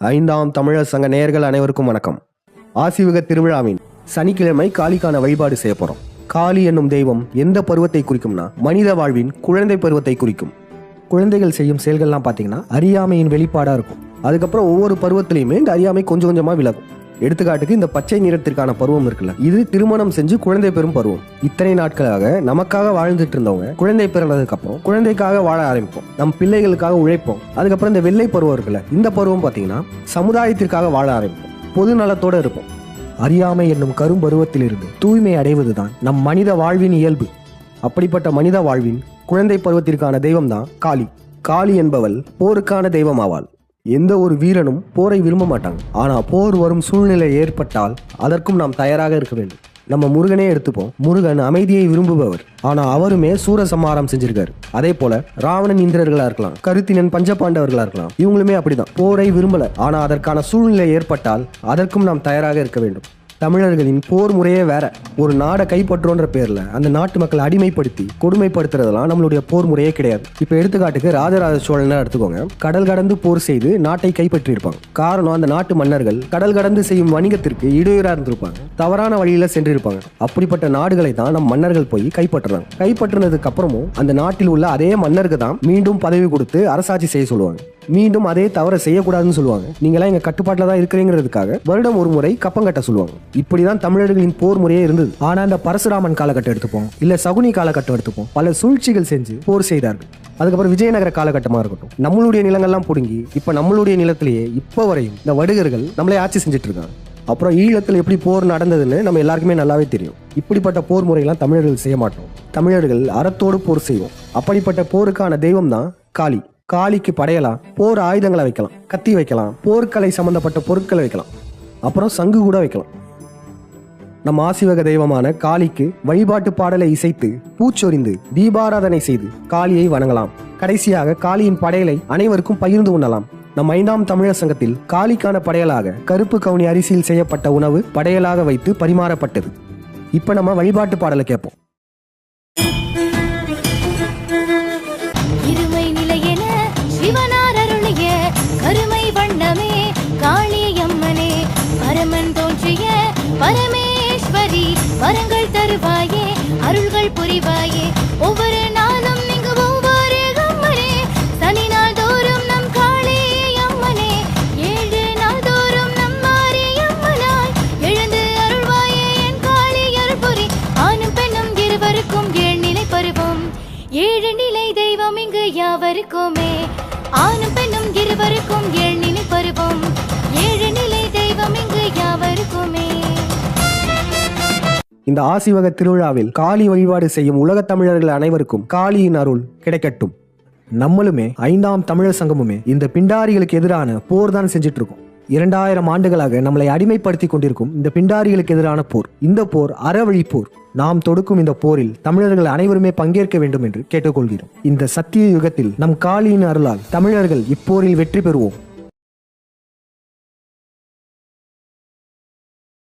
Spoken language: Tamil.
ஐந்தாம் தமிழர் சங்க நேயர்கள் அனைவருக்கும் வணக்கம். ஆசிவக திருவிழாவின் சனிக்கிழமை காளிக்கான வழிபாடு செய்ய போறோம். காளி என்னும் தெய்வம் எந்த பருவத்தை குறிக்கும்னா மனித வாழ்வின் குழந்தை பருவத்தை குறிக்கும். குழந்தைகள் செய்யும் செயல்கள்லாம் பார்த்தீங்கன்னா அறியாமையின் வெளிப்பாடாக இருக்கும். அதுக்கப்புறம் ஒவ்வொரு பருவத்திலையுமே இந்த அறியாமை கொஞ்சம் கொஞ்சமாக விலகும். எடுத்துக்காட்டுக்கு இந்த பச்சை நிறத்திற்கான பருவம் இருக்குல்ல. இது திருமணம் செஞ்சு குழந்தை பெறும் பருவம். இத்தனை நாட்களாக நமக்காக வாழ்ந்துட்டு இருந்தவங்க குழந்தை பிறந்ததுக்கு அப்புறம் குழந்தைக்காக வாழ ஆரம்பிப்போம். நம் பிள்ளைகளுக்காக உழைப்போம். அதுக்கப்புறம் இந்த வெள்ளை பருவம் இருக்குல்ல இந்த பருவம் பார்த்தீங்கன்னா சமுதாயத்திற்காக வாழ ஆரம்பிப்போம். பொது நலத்தோட இருப்போம். அறியாமை என்னும் கரும்பருவத்திலிருந்து தூய்மை அடைவதுதான் நம் மனித வாழ்வின் இயல்பு. அப்படிப்பட்ட மனித வாழ்வின் குழந்தை பருவத்திற்கான தெய்வம்தான் காளி. காளி என்பவள் போருக்கான தெய்வம் ஆவாள் எந்த ஒரு வீரனும் போரை விரும்ப மாட்டாங்க. ஆனால் போர் வரும் சூழ்நிலை ஏற்பட்டால் அதற்கும் நாம் தயாராக இருக்க வேண்டும். நம்ம முருகனே எடுத்துப்போம். முருகன் அமைதியை விரும்புபவர். ஆனால் அவருமே சூரசம்ஹாரம் செஞ்சிருக்காரு. அதே போல ராவணன் இந்திரர்களா இருக்கலாம் கருத்தினன் பஞ்சபாண்டவர்களா இருக்கலாம் இவங்களுமே அப்படிதான். போரை விரும்பல. ஆனால் அதற்கான சூழ்நிலை ஏற்பட்டால் அதற்கும் நாம் தயாராக இருக்க வேண்டும். தமிழர்களின் போர் முறையே வேற. ஒரு நாடை கைப்பற்றோன்ற பேர்ல அந்த நாட்டு மக்களை அடிமைப்படுத்தி கொடுமைப்படுத்துறதெல்லாம் நம்மளுடைய போர் முறையே கிடையாது. இப்ப எடுத்துக்காட்டுக்கு ராஜராஜ சோழனை எடுத்துக்கோங்க. கடல் கடந்து போர் செய்து நாட்டை கைப்பற்றியிருப்பாங்க. காரணம் அந்த நாட்டு மன்னர்கள் கடல் கடந்து செய்யும் வணிகத்திற்கு இடையூறா இருந்திருப்பாங்க. தவறான வழியில சென்றிருப்பாங்க. அப்படிப்பட்ட நாடுகளை தான் நம் மன்னர்கள் போய் கைப்பற்றுறாங்க. கைப்பற்றினதுக்கு அப்புறமும் அந்த நாட்டில் உள்ள அதே மன்னருக்கு தான் மீண்டும் பதவி கொடுத்து அரசாட்சி செய்ய சொல்லுவாங்க. மீண்டும் அதே தவறை செய்யக்கூடாதுன்னு சொல்லுவாங்க. நீங்களாம் எங்க கட்டுப்பாட்டில் தான் இருக்கிறீங்கிறதுக்காக வருடம் ஒரு முறை கப்பம் கட்ட சொல்லுவாங்க. இப்படிதான் தமிழர்களின் போர் முறையே இருந்தது. ஆனா இந்த பரசுராமன் காலகட்டம் எடுத்துப்போம். இல்ல சகுனி காலகட்டம் எடுத்துப்போம். பல சூழ்ச்சிகள் செஞ்சு போர் செய்தார்கள். அதுக்கப்புறம் விஜயநகர காலகட்டமா இருக்கட்டும். நம்மளுடைய நிலங்கள்லாம் பிடுங்கி இப்ப நம்மளுடைய நிலத்திலேயே இப்ப வரையும் இந்த வடுகர்கள் நம்மளே ஆட்சி செஞ்சுட்டு இருக்காங்க. அப்புறம் ஈழத்தில் எப்படி போர் நடந்ததுன்னு நம்ம எல்லாருக்குமே நல்லாவே தெரியும். இப்படிப்பட்ட போர் முறையெல்லாம் தமிழர்கள் செய்ய மாட்டோம். தமிழர்கள் அறத்தோடு போர் செய்வோம். அப்படிப்பட்ட போருக்கான தெய்வம் தான் காளி. காளிக்கு படையலாம் போர் ஆயுதங்களை வைக்கலாம் கத்தி வைக்கலாம் போர்க்கலை சம்பந்தப்பட்ட பொருட்களை வைக்கலாம் அப்புறம் சங்கு கூட வைக்கலாம். நம் ஆசிவக தெய்வமான காளிக்கு வழிபாட்டு பாடலை இசைத்து பூச்சொரிந்து தீபாராதனை செய்து காளியை வணங்கலாம். கடைசியாக காளியின் படையலை அனைவருக்கும் பகிர்ந்து உண்ணலாம் நம் ஐந்தாம் தமிழர் சங்கத்தில் காளிக்கான படையலாக கருப்பு கவுனி அரிசியில் செய்யப்பட்ட உணவு படையலாக வைத்து பரிமாறப்பட்டது. இப்ப நம்ம வழிபாட்டு பாடலை கேட்போம். பரமேஸ்வரி வரங்கள் தருவாயே அருள்கள் புரிவாயே. ஒவ்வொரு நாளும் நீங்க ஒவ்வொரு அம்மனே. சனி நாள் தோறும் நம் காளே அம்மனே. ஏழு நாள் தோறும் நம் மாறி அம்மனாய். எழுந்து அருள்வாயே என் காளி அருள்புரி ஆணும் பெண்ணும் இருவருக்கும் ஏழு நிலை பருவம். ஏழு நிலை தெய்வம் இங்கு யாவருக்குமே. ஆணும் பெண்ணும் இருவருக்கும் ஏழ் நிலை பருவம். இந்த ஆசிவக திருவிழாவில் காளி வழிபாடு செய்யும் உலகத் தமிழர்கள் அனைவருக்கும் காளியின் அருள் கிடைக்கட்டும். நம்மளுமே ஐந்தாம் தமிழர் சங்கமுமே இந்த பிண்டாரிகளுக்கு எதிரான போர் தான் செஞ்சுட்டு இருக்கோம் இரண்டாயிரம் ஆண்டுகளாக நம்மளை அடிமைப்படுத்தி கொண்டிருக்கும் இந்த பிண்டாரிகளுக்கு எதிரான போர் இந்த போர் அறவழி போர். நாம் தொடுக்கும் இந்த போரில் தமிழர்கள் அனைவருமே பங்கேற்க வேண்டும் என்று கேட்டுக்கொள்கிறோம். இந்த சத்திய யுகத்தில் நம் காளியின் அருளால் தமிழர்கள் இப்போரில் வெற்றி பெறுவோம்.